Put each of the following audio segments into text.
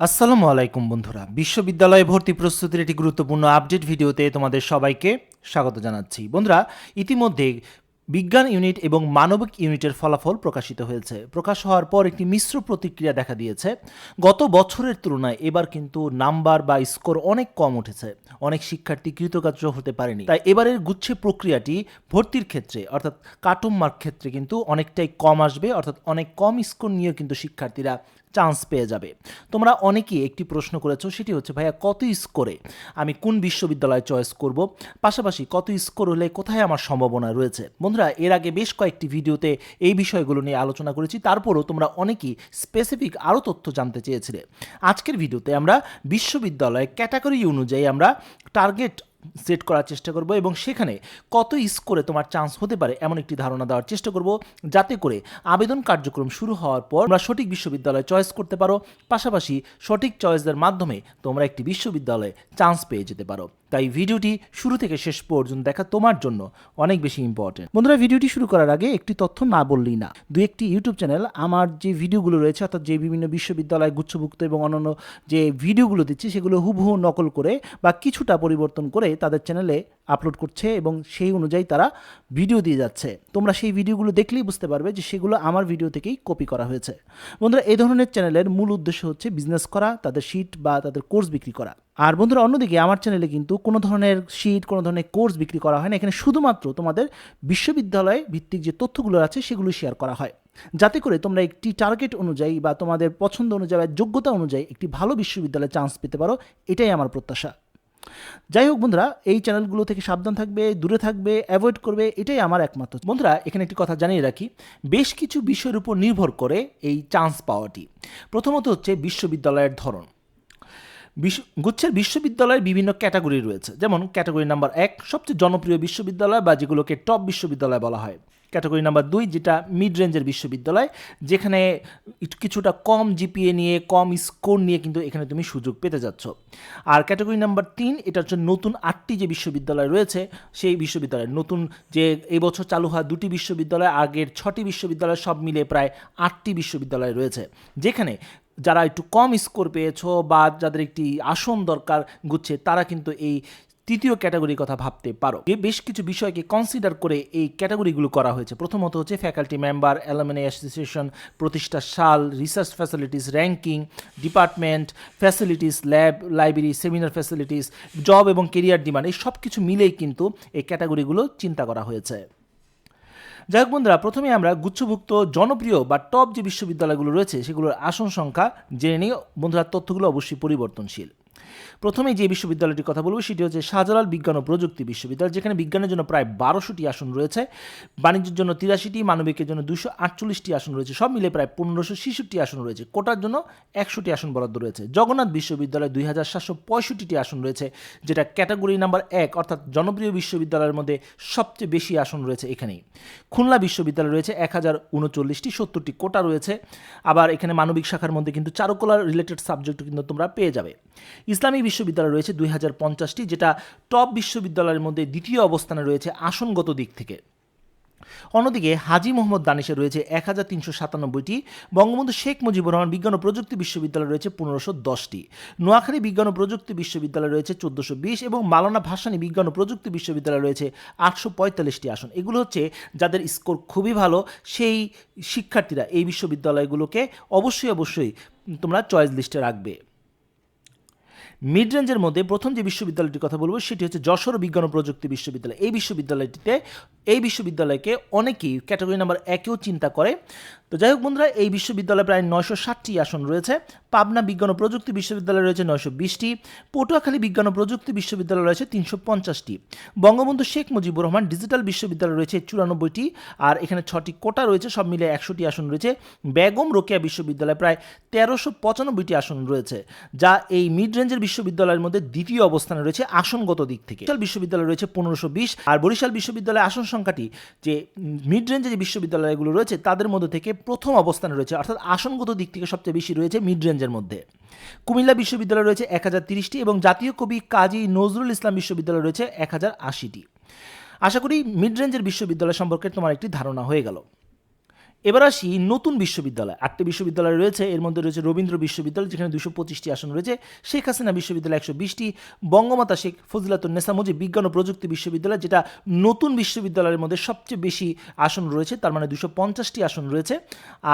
আসসালামু আলাইকুম বন্ধুরা। বিশ্ববিদ্যালয়ে ভর্তি প্রস্তুতির একটি গুরুত্বপূর্ণ আপডেট ভিডিওতে তোমাদের সবাইকে স্বাগত জানাচ্ছি। বন্ধুরা, ইতিমধ্যে বিজ্ঞান ইউনিট এবং মানবিক ইউনিটের ফলাফল প্রকাশিত হয়েছে। প্রকাশ হওয়ার পর একটি মিশ্র প্রতিক্রিয়া দেখা দিয়েছে। গত বছরের তুলনায় এবার কিন্তু নাম্বার বা স্কোর অনেক কম উঠেছে। অনেক শিক্ষার্থী কৃতকার্য হতে পারেনি। তাই এবারের গুচ্ছে প্রক্রিয়াটি ভর্তির ক্ষেত্রে, অর্থাৎ কাটুম মার্ক ক্ষেত্রে কিন্তু অনেকটাই কম আসবে, অর্থাৎ অনেক কম স্কোর নিয়েও কিন্তু শিক্ষার্থীরা চান্স পেয়ে যাবে। তোমরা অনেকেই একটি প্রশ্ন করেছ, সেটি হচ্ছে, ভাইয়া, কত স্কোরে আমি কোন বিশ্ববিদ্যালয় চয়েস করব? পাশাপাশি, কত স্কোর হলে কোথায় আমার সম্ভাবনা রয়েছে? বন্ধুরা, এর আগে বেশ কয়েকটি ভিডিওতে এই বিষয়গুলো নিয়ে আলোচনা করেছি, তারপরও তোমরা অনেকেই স্পেসিফিক আরও তথ্য জানতে চেয়েছিলে। আজকের ভিডিওতে আমরা বিশ্ববিদ্যালয় ক্যাটাগরি অনুযায়ী আমরা টার্গেট সেট করার চেষ্টা করব এবং সেখানে কত স্কোরে তোমার চান্স হতে পারে এমন একটি ধারণা দেওয়ার চেষ্টা করব, যাতে করে আবেদন কার্যক্রম শুরু হওয়ার পর তোমরা সঠিক বিশ্ববিদ্যালয় চয়েস করতে পারো। পাশাপাশি সঠিক চয়েসের মাধ্যমে তোমরা একটি বিশ্ববিদ্যালয়ে চান্স পেয়ে যেতে পারো। তাই ভিডিওটি শুরু থেকে শেষ পর্যন্ত দেখা তোমার জন্য অনেক বেশি ইম্পর্টেন্ট বন্ধুরা, ভিডিওটি শুরু করার আগে একটি তথ্য না বললেই না। দু একটি ইউটিউব চ্যানেল, আমার যে ভিডিওগুলো রয়েছে, অর্থাৎ যে বিভিন্ন বিশ্ববিদ্যালয় গুচ্ছভুক্ত এবং অন্যান্য যে ভিডিওগুলো দিচ্ছে, সেগুলো হুবহু নকল করে বা কিছুটা পরিবর্তন করে তাদের চ্যানেলে আপলোড করছে এবং সেই অনুযায়ী তারা ভিডিও দিয়ে যাচ্ছে। তোমরা সেই ভিডিওগুলো দেখলেই বুঝতে পারবে যে সেগুলো আমার ভিডিও থেকেই কপি করা হয়েছে। বন্ধুরা এই ধরনের চ্যানেলের মূল উদ্দেশ্য হচ্ছে বিজনেস করা, তাদের শিট বা তাদের কোর্স বিক্রি করা। আর বন্ধুরা, অন্যদিকে আমার চ্যানেলে কিন্তু কোনো ধরনের শিট কোনো ধরনের কোর্স বিক্রি করা হয় না। এখানে শুধুমাত্র তোমাদের বিশ্ববিদ্যালয় ভিত্তিক যে তথ্যগুলো আছে, সেগুলো শেয়ার করা হয়। যাতে করে তোমরা একটি টার্গেট অনুযায়ী বা তোমাদের পছন্দ অনুযায়ী বা যোগ্যতা অনুযায়ী একটি ভালো বিশ্ববিদ্যালয়ে চান্স পেতে পারো, এটাই আমার প্রত্যাশা। যাই হোক বন্ধুরা, এই চ্যানেলগুলো থেকে সাবধান থাকবে, দূরে থাকবে অ্যাভয়েড করবে, এটাই আমার একমাত্র। বন্ধুরা, এখানে একটি কথা জানিয়ে রাখি, বেশ কিছু বিষয়ের উপর নির্ভর করে এই চান্স পাওয়াটি। প্রথমত হচ্ছে বিশ্ববিদ্যালয়ের ধরন। গুচ্ছের বিশ্ববিদ্যালয়ের বিভিন্ন ক্যাটাগরি রয়েছে। যেমন ক্যাটাগরি নাম্বার এক সবচেয়ে জনপ্রিয় বিশ্ববিদ্যালয় বা যেগুলোকে টপ বিশ্ববিদ্যালয় বলা হয়। ক্যাটাগরি নাম্বার দুই যেটা মিড রেঞ্জের বিশ্ববিদ্যালয়, যেখানে কিছুটা কম জিপিএ নিয়ে, কম স্কোর নিয়ে কিন্তু এখানে তুমি সুযোগ পেতে যাচ্ছ। আর ক্যাটাগরি নাম্বার তিন এটা হচ্ছে নতুন আটটি যে বিশ্ববিদ্যালয় রয়েছে, সেই বিশ্ববিদ্যালয়। নতুন যে এবছর চালু হওয়া দুটি বিশ্ববিদ্যালয়, আগের ছটি বিশ্ববিদ্যালয় সব মিলে প্রায় আটটি বিশ্ববিদ্যালয় রয়েছে। যেখানে যারা একটু কম স্কোর পেয়েছ বা যাদের একটি আসন দরকার গুচ্ছে, তারা কিন্তু এই তৃতীয় ক্যাটাগরির কথা ভাবতে পারো। বেশ কিছু বিষয়কে কনসিডার করে এই ক্যাটাগরিগুলো করা হয়েছে। প্রথমত হচ্ছে ফ্যাকাল্টি মেম্বার অ্যালামিনি অ্যাসোসিয়েশন প্রতিষ্ঠা সাল research facilities ranking department facilities lab library seminar facilities job এবং কেরিয়ার ডিমান্ড এই সব কিছু মিলেই কিন্তু এই ক্যাটাগরিগুলো চিন্তা করা হয়েছে। যাই হোক বন্ধুরা প্রথমে আমরা গুচ্ছভুক্ত, জনপ্রিয় বা টপ যে বিশ্ববিদ্যালয়গুলো রয়েছে, সেগুলোর আসন সংখ্যা জেনে নিয়ে বন্ধুরা, তথ্যগুলো অবশ্যই পরিবর্তনশীল। প্রথমে যে বিশ্ববিদ্যালয়টির কথা বলব, সেটি হচ্ছে শাহজালাল বিজ্ঞান ও প্রযুক্তি বিশ্ববিদ্যালয়, যেখানে বিজ্ঞানের জন্য প্রায় বারোশোটি আসন রয়েছে, বাণিজ্যের জন্য তিরাশিটি, মানবিকের জন্য দুশো আটচল্লিশটি আসন রয়েছে, সব মিলে প্রায় পনেরোশো ছেষট্টি আসন রয়েছে, কোটার জন্য একশোটি আসন বরাদ্দ রয়েছে। জগন্নাথ বিশ্ববিদ্যালয়ে দুই হাজার সাতশো পঁয়ষট্টিটি আসন রয়েছে, যেটা ক্যাটাগরি নাম্বার এক, অর্থাৎ জনপ্রিয় বিশ্ববিদ্যালয়ের মধ্যে সবচেয়ে বেশি আসন রয়েছে এখানেই। খুলনা বিশ্ববিদ্যালয় রয়েছে এক হাজার উনচল্লিশটি, সত্তরটি কোটা রয়েছে, আবার এখানে মানবিক শাখার মধ্যে কিন্তু চারুকলার রিলেটেড সাবজেক্ট কিন্তু তোমরা পেয়ে যাবে। ইসলামী বিশ্ববিদ্যালয় রয়েছে দুই হাজার পঞ্চাশটি, যেটা টপ বিশ্ববিদ্যালয়ের মধ্যে দ্বিতীয় অবস্থানে রয়েছে আসনগত দিক থেকে। অন্যদিকে হাজি মোহাম্মদ দানিশে রয়েছে এক হাজার তিনশো সাতানব্বইটি, বঙ্গবন্ধু শেখ মুজিবুর রহমান বিজ্ঞান ও প্রযুক্তি বিশ্ববিদ্যালয় রয়েছে পনেরোশো দশটি, নোয়াখালী বিজ্ঞান ও প্রযুক্তি বিশ্ববিদ্যালয় রয়েছে চোদ্দোশো বিশ এবং মালানা ভাসানী বিজ্ঞান ও প্রযুক্তি বিশ্ববিদ্যালয় রয়েছে আটশো পঁয়তাল্লিশটি আসন। এগুলো হচ্ছে যাদের স্কোর খুবই ভালো, সেই শিক্ষার্থীরা এই বিশ্ববিদ্যালয়গুলোকে অবশ্যই অবশ্যই তোমরা চয়েস লিস্টে রাখবে। মিড রেঞ্জের মধ্যে প্রথম যে বিশ্ববিদ্যালয়টির কথা বলব, সেটি হচ্ছে যশোর বিজ্ঞান ও প্রযুক্তি বিশ্ববিদ্যালয়। এই বিশ্ববিদ্যালয়টিতে, এই বিশ্ববিদ্যালয়কে অনেকেই ক্যাটাগরি নাম্বার একেও চিন্তা করে। তো যাই হোক বন্ধুরা, এই বিশ্ববিদ্যালয়ে প্রায় নয়শো ষাটটি আসন রয়েছে। পাবনা বিজ্ঞান ও প্রযুক্তি বিশ্ববিদ্যালয় রয়েছে নয়শো বিশটি। পটুয়াখালী বিজ্ঞান ও প্রযুক্তি বিশ্ববিদ্যালয় রয়েছে তিনশো পঞ্চাশটি। বঙ্গবন্ধু শেখ মুজিবুর রহমান ডিজিটাল বিশ্ববিদ্যালয় রয়েছে চুরানব্বইটি। আর এখানে ছটি কোটা রয়েছে, সব মিলে একশোটি আসন রয়েছে। বেগম রোকেয়া বিশ্ববিদ্যালয়ে প্রায় তেরোশো পঁচানব্বইটি আসন রয়েছে, যা এই মিড রেঞ্জের বিশ্ববিদ্যালয়ের মধ্যে দ্বিতীয় অবস্থানে রয়েছে আসনগত দিক থেকে। বরিশাল বিশ্ববিদ্যালয় রয়েছে পনেরোশো বিশ। আর বরিশাল বিশ্ববিদ্যালয়ের আসন সংখ্যাটি যে মিড রেঞ্জে যে বিশ্ববিদ্যালয়গুলো রয়েছে, তাদের মধ্যে থেকে প্রথম অবস্থানে রয়েছে, অর্থাৎ আসনগত দিক থেকে সবচেয়ে বেশি রয়েছে মিড রেঞ্জের মধ্যে। কুমিল্লা বিশ্ববিদ্যালয় রয়েছে এক হাজার তিরিশটি এবং জাতীয় কবি কাজী নজরুল ইসলাম বিশ্ববিদ্যালয় রয়েছে এক হাজার আশিটি। আশা করি মিড রেঞ্জের বিশ্ববিদ্যালয় সম্পর্কে তোমার একটি ধারণা হয়ে গেল। এবার আসি নতুন বিশ্ববিদ্যালয়। আটটি বিশ্ববিদ্যালয় রয়েছে, এর মধ্যে রয়েছে রবীন্দ্র বিশ্ববিদ্যালয়, যেখানে দুশো পঁচিশটি আসন রয়েছে, শেখ হাসিনা বিশ্ববিদ্যালয় একশো বিশটি, বঙ্গমাতা শেখ ফজিলাতুন নেসা মুজিব বিজ্ঞান ও প্রযুক্তি বিশ্ববিদ্যালয়, যেটা নতুন বিশ্ববিদ্যালয়ের মধ্যে সবচেয়ে বেশি আসন রয়েছে, তার মানে দুশো পঞ্চাশটি আসন রয়েছে,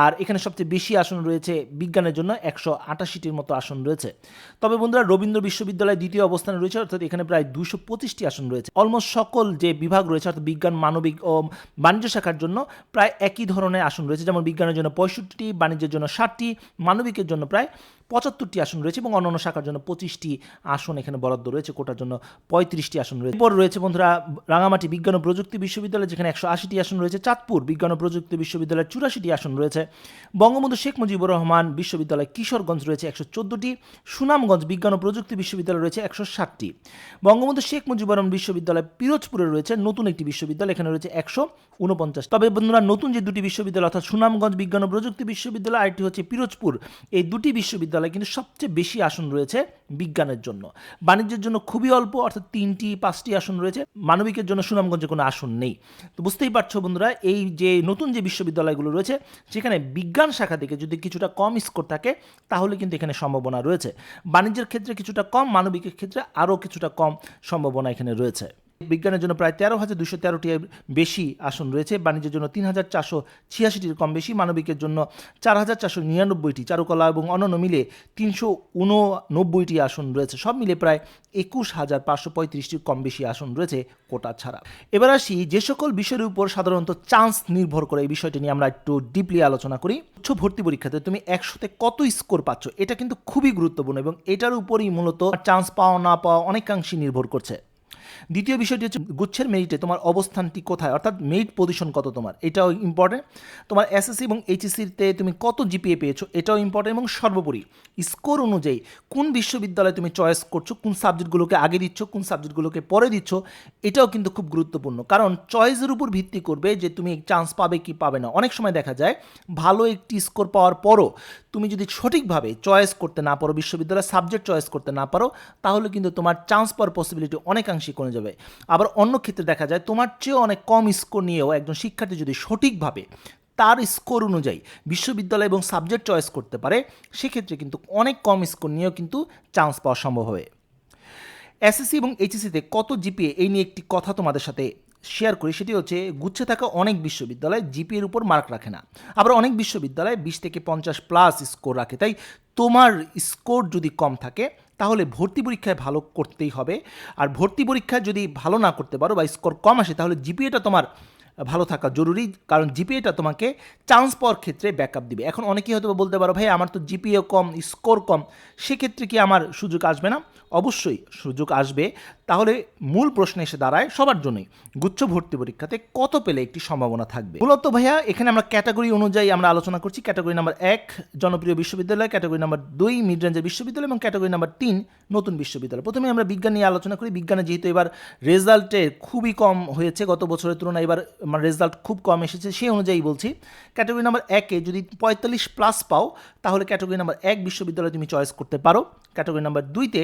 আর এখানে সবচেয়ে বেশি আসন রয়েছে বিজ্ঞানের জন্য একশো আটাশিটির মতো আসন রয়েছে। তবে বন্ধুরা, রবীন্দ্র বিশ্ববিদ্যালয় দ্বিতীয় অবস্থানে রয়েছে, অর্থাৎ এখানে প্রায় দুশো পঁচিশটি আসন রয়েছে। অলমোস্ট সকল যে বিভাগ রয়েছে, অর্থাৎ বিজ্ঞান, মানবিক ও বাণিজ্য শাখার জন্য প্রায় একই ধরনের আসন রয়েছে যেমন বিজ্ঞানের জন্য পঁয়ষট্টি বাণিজ্যের জন্য ষাটটি মানবিকের জন্য প্রায় পঁচাত্তরটি আসন রয়েছে এবং অন্যান্য শাখার জন্য পঁচিশটি আসন এখানে বরাদ্দ রয়েছে, কোটার জন্য পঁয়ত্রিশটি আসন রয়েছে। এরপর রয়েছে বন্ধুরা, রাঙামাটি বিজ্ঞান ও প্রযুক্তি বিশ্ববিদ্যালয়, যেখানে একশো আশিটি আসন রয়েছে। চাঁদপুর বিজ্ঞান ও প্রযুক্তি বিশ্ববিদ্যালয়ের চুরাশিটি আসন রয়েছে। বঙ্গবন্ধু শেখ মুজিবুর রহমান বিশ্ববিদ্যালয় কিশোরগঞ্জ রয়েছে একশো চোদ্দোটি। সুনামগঞ্জ বিজ্ঞান ও প্রযুক্তি বিশ্ববিদ্যালয় রয়েছে একশো ষাটটি। বঙ্গবন্ধু শেখ মুজিবুর রহমান বিশ্ববিদ্যালয় পিরোজপুরে রয়েছে নতুন একটি বিশ্ববিদ্যালয়, এখানে রয়েছে একশো উনপঞ্চাশ তবে বন্ধুরা, নতুন যে দুটি বিশ্ববিদ্যালয়, অর্থাৎ সুনামগঞ্জ বিজ্ঞান ও প্রযুক্তি বিশ্ববিদ্যালয়, আরেকটি হচ্ছে পিরোজপুর। এই দুটি বিশ্ববিদ্যালয় কিন্তু সবচেয়ে বেশি আসন রয়েছে বিজ্ঞানের জন্য। বাণিজ্যের জন্য খুবই অল্প, অর্থাৎ তিনটি, পাঁচটি আসন রয়েছে। মানবিকের জন্য সুনামগঞ্জে কোনো আসন নেই। তো বুঝতেই পারছ বন্ধুরা, এই যে নতুন যে বিশ্ববিদ্যালয়গুলো রয়েছে, সেখানে বিজ্ঞান শাখা থেকে যদি কিছুটা কম স্কোর থাকে, তাহলে কিন্তু এখানে সম্ভাবনা রয়েছে। বাণিজ্যের ক্ষেত্রে কিছুটা কম, মানবিকের ক্ষেত্রে আরও কিছুটা কম সম্ভাবনা এখানে রয়েছে। বিজ্ঞানের জন্য প্রায় তেরো হাজার দুশো তেরোটি বেশি আসন রয়েছে। বাণিজ্যের জন্য তিন হাজার চারশো ছিয়াশিটির কম বেশি। মানবিকের জন্য চার হাজার চারশো নিরানব্বইটি। চারুকলা এবং অন্যান্য মিলে তিনশো উননব্বইটি আসন রয়েছে। সব মিলে প্রায় একুশ হাজার পাঁচশো পঁয়ত্রিশটির কম বেশি আসন রয়েছে কোটা ছাড়া। এবার আসি যে সকল বিষয়ের উপর সাধারণত চান্স নির্ভর করে। এই বিষয়টি নিয়ে আমরা একটু ডিপলি আলোচনা করি। উচ্চ ভর্তি পরীক্ষাতে তুমি একশোতে কত স্কোর পাচ্ছ? এটা কিন্তু খুবই গুরুত্বপূর্ণ এবং এটার উপরই মূলত চান্স পাওয়া না পাওয়া অনেকাংশই নির্ভর করছে। দ্বিতীয় বিষয়টি হচ্ছে গুচ্ছের মেরিটে তোমার অবস্থানটি কোথায়? অর্থাৎ মেরিট পজিশন কত তোমার? এটাও ইম্পর্টেন্ট তোমার এসএসসি এবং এইচএসসিতে তুমি কত জিপিএ পেয়েছ? এটাও ইম্পর্টেন্ট এবং সর্বোপরি স্কোর অনুযায়ী কোন বিশ্ববিদ্যালয়ে তুমি চয়েস করছ, কোন সাবজেক্টগুলোকে আগে দিচ্ছ, কোন সাবজেক্টগুলোকে পরে দিচ্ছ, এটাও কিন্তু খুব গুরুত্বপূর্ণ। কারণ চয়েসের উপর ভিত্তি করবে যে তুমি চান্স পাবে কি পাবে না। অনেক সময় দেখা যায় ভালো একটি স্কোর পাওয়ার পরও তুমি যদি সঠিকভাবে চয়েস করতে না পারো, বিশ্ববিদ্যালয়ের সাবজেক্ট চয়েস করতে না পারো, তাহলে কিন্তু তোমার চান্স পাওয়ার পসিবিলিটি অনেকাংশই কমে যাবে। আবার অন্য ক্ষেত্রে দেখা যায় তোমার চেয়েও অনেক কম স্কোর নিয়েও একজন শিক্ষার্থী যদি সঠিকভাবে তার স্কোর অনুযায়ী বিশ্ববিদ্যালয় এবং সাবজেক্ট চয়েস করতে পারে, সেক্ষেত্রে কিন্তু অনেক কম স্কোর নিয়েও কিন্তু চান্স পাওয়া সম্ভব হবে। এসএসসি এবং এইচএসসিতে কত জিপিএ এই নিয়ে একটি কথা তোমাদের সাথে শেয়ার করি, সেটি হচ্ছে গুচ্ছে থাকা অনেক বিশ্ববিদ্যালয় জিপিএর উপর মার্ক রাখে না। আবার অনেক বিশ্ববিদ্যালয় বিশ থেকে পঞ্চাশ প্লাস স্কোর রাখে, তাই তোমার স্কোর যদি কম থাকে তাহলে ভর্তি পরীক্ষায় ভালো করতেই হবে। আর ভর্তি পরীক্ষায় যদি ভালো না করতে পারো বা স্কোর কম আসে, তাহলে জিপিএটা তোমার ভালো থাকা জরুরি। কারণ জিপিএটা তোমাকে চান্স পাওয়ার ক্ষেত্রে ব্যাকআপ দিবে। এখন অনেকেই হয়তো বলতে পারো, ভাই, আমার তো জিপিএ কম, স্কোর কম। সেক্ষেত্রে কি আমার সুযোগ আসবে না? অবশ্যই সুযোগ আসবে। তাহলে মূল প্রশ্ন এসে দাঁড়ায় সবার জন্যই। গুচ্ছ ভর্তি পরীক্ষাতে কত পেলে একটি সম্ভাবনা থাকবে? মূলত ভাইয়া, এখানে আমরা ক্যাটাগরি অনুযায়ী আমরা আলোচনা করছি। ক্যাটাগরি নাম্বার এক, জনপ্রিয় বিশ্ববিদ্যালয়, ক্যাটাগরি নাম্বার দুই, মিড রেঞ্জের বিশ্ববিদ্যালয় এবং ক্যাটাগরি নাম্বার তিন, নতুন বিশ্ববিদ্যালয়। প্রথমে আমরা বিজ্ঞান নিয়ে আলোচনা করি। বিজ্ঞানে যেহেতু এবার রেজাল্টের খুবই কম হয়েছে গত বছরের তুলনায়, এবার আমার রেজাল্ট খুব কম এসেছে, সেই অনুযায়ী বলছি। ক্যাটাগরি নাম্বার একে যদি পঁয়তাল্লিশ প্লাস পাও, তাহলে ক্যাটাগরি নাম্বার এক বিশ্ববিদ্যালয় তুমি চয়েস করতে পারো। ক্যাটাগরি নাম্বার দুইতে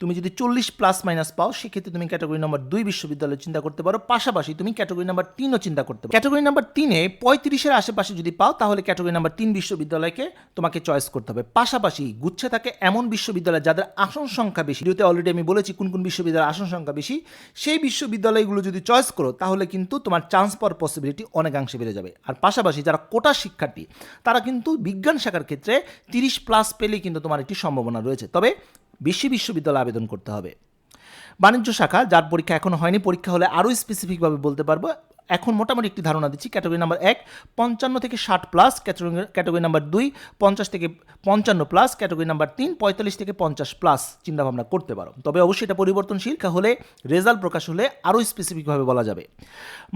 তুমি যদি চল্লিশ প্লাস মাইনাস পাও সেক্ষেত্রে তুমি ক্যাটাগরি নাম্বার দুই বিশ্ববিদ্যালয় চিন্তা করতে পারো, পাশাপাশি তুমি ক্যাটাগরি নাম্বার তিনও চিন্তা করতে পারো। ক্যাটাগরি নাম্বার তিনে পঁয়ত্রিশের আশেপাশে যদি পাও, তাহলে ক্যাটাগরি নাম্বার তিন বিশ্ববিদ্যালয়কে তোমাকে চয়েস করতে হবে। পাশাপাশি গুচ্ছে থাকে এমন বিশ্ববিদ্যালয় যাদের আসন সংখ্যা বেশি। যেহেতু অলরেডি আমি বলেছি কোন কোন বিশ্ববিদ্যালয়ের আসন সংখ্যা বেশি। সেই বিশ্ববিদ্যালয়গুলো যদি চয়েস করো, তাহলে কিন্তু তোমার চান্স পাওয়ার পসিবিলিটি অনেকাংশে বেড়ে যাবে। আর পাশাপাশি যারা কোটা শিক্ষার্থী, তারা কিন্তু বিজ্ঞান শাখার ক্ষেত্রে তিরিশ প্লাস পেলেই কিন্তু তোমার একটি সম্ভাবনা রয়েছে। তবে বেশি বিশ্ববিদ্যালয়ে আবেদন করতে হবে। বাণিজ্য শাখা, যার পরীক্ষা এখনও হয়নি, পরীক্ষা হলে আরও স্পেসিফিকভাবে বলতে পারব। এখন মোটামুটি একটি ধারণা দিচ্ছি ক্যাটাগরি নাম্বার এক, পঞ্চান্ন থেকে ষাট প্লাস ক্যাটাগরি ক্যাটাগরি নাম্বার দুই, পঞ্চাশ থেকে পঞ্চান্ন প্লাস ক্যাটাগরি নাম্বার তিন, পঁয়তাল্লিশ থেকে পঞ্চাশ প্লাস চিন্তাভাবনা করতে পারো। তবে অবশ্যই এটা পরিবর্তনশীল হলে রেজাল্ট প্রকাশ হলে আরও স্পেসিফিকভাবে বলা যাবে।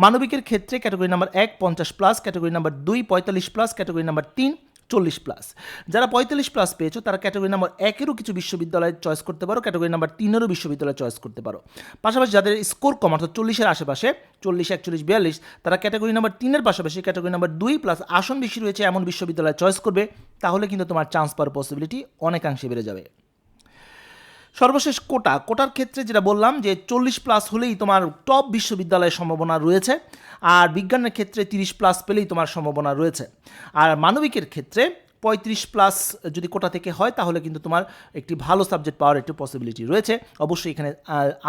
মানবিকের ক্ষেত্রে ক্যাটাগরি নাম্বার এক, পঞ্চাশ প্লাস ক্যাটাগরি নাম্বার দুই, পঁয়তাল্লিশ প্লাস ক্যাটাগরি নাম্বার তিন চল্লিশ প্লাস যারা পঁয়তাল্লিশ প্লাস পেয়েছ, তারা ক্যাটাগরি নাম্বার একেরও কিছু বিশ্ববিদ্যালয় চয়েস করতে পারো ক্যাটাগরি নাম্বার তিনেরও বিশ্ববিদ্যালয়ে চয়েস করতে পারো। পাশাপাশি যাদের স্কোর কম, অর্থাৎ চল্লিশের আশেপাশে, চল্লিশ, একচল্লিশ, বিয়াল্লিশ, তারা ক্যাটাগরি নাম্বার তিনের পাশাপাশি ক্যাটাগরি নাম্বার দুই প্লাস আসন বেশি রয়েছে, এমন বিশ্ববিদ্যালয়ে চয়েস করবে, তাহলে কিন্তু তোমার চান্স পাওয়ার পসিবিলিটি অনেকাংশে বেড়ে যাবে। সর্বশেষ কোটা, কোটার ক্ষেত্রে যেটা বললাম যে চল্লিশ প্লাস হলেই তোমার টপ বিশ্ববিদ্যালয়ের সম্ভাবনা রয়েছে, আর বিজ্ঞানের ক্ষেত্রে তিরিশ প্লাস পেলেই তোমার সম্ভাবনা রয়েছে। আর মানবিকের ক্ষেত্রে পঁয়ত্রিশ প্লাস যদি কোটা থেকে হয়, তাহলে কিন্তু তোমার একটি ভালো সাবজেক্ট পাওয়ার একটি পসিবিলিটি রয়েছে। অবশ্যই এখানে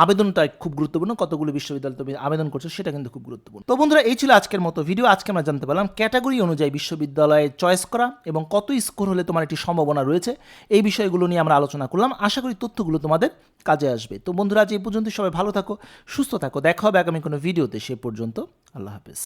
আবেদনটা খুব গুরুত্বপূর্ণ। কতগুলো বিশ্ববিদ্যালয় তুমি আবেদন করছ সেটা কিন্তু খুব গুরুত্বপূর্ণ। তো বন্ধুরা, এই ছিল আজকের মতো ভিডিও আজকে আমরা জানতে পারলাম ক্যাটাগরি অনুযায়ী বিশ্ববিদ্যালয়ে চয়েস করা এবং কত স্কোর হলে তোমার একটি সম্ভাবনা রয়েছে। এই বিষয়গুলো নিয়ে আমরা আলোচনা করলাম। আশা করি তথ্যগুলো তোমাদের কাজে আসবে। তো বন্ধুরা, আজ এই পর্যন্ত সবাই ভালো থাকো, সুস্থ থাকো। দেখা হবে আগামী কোনো ভিডিওতে সে পর্যন্ত আল্লাহ হাফেজ।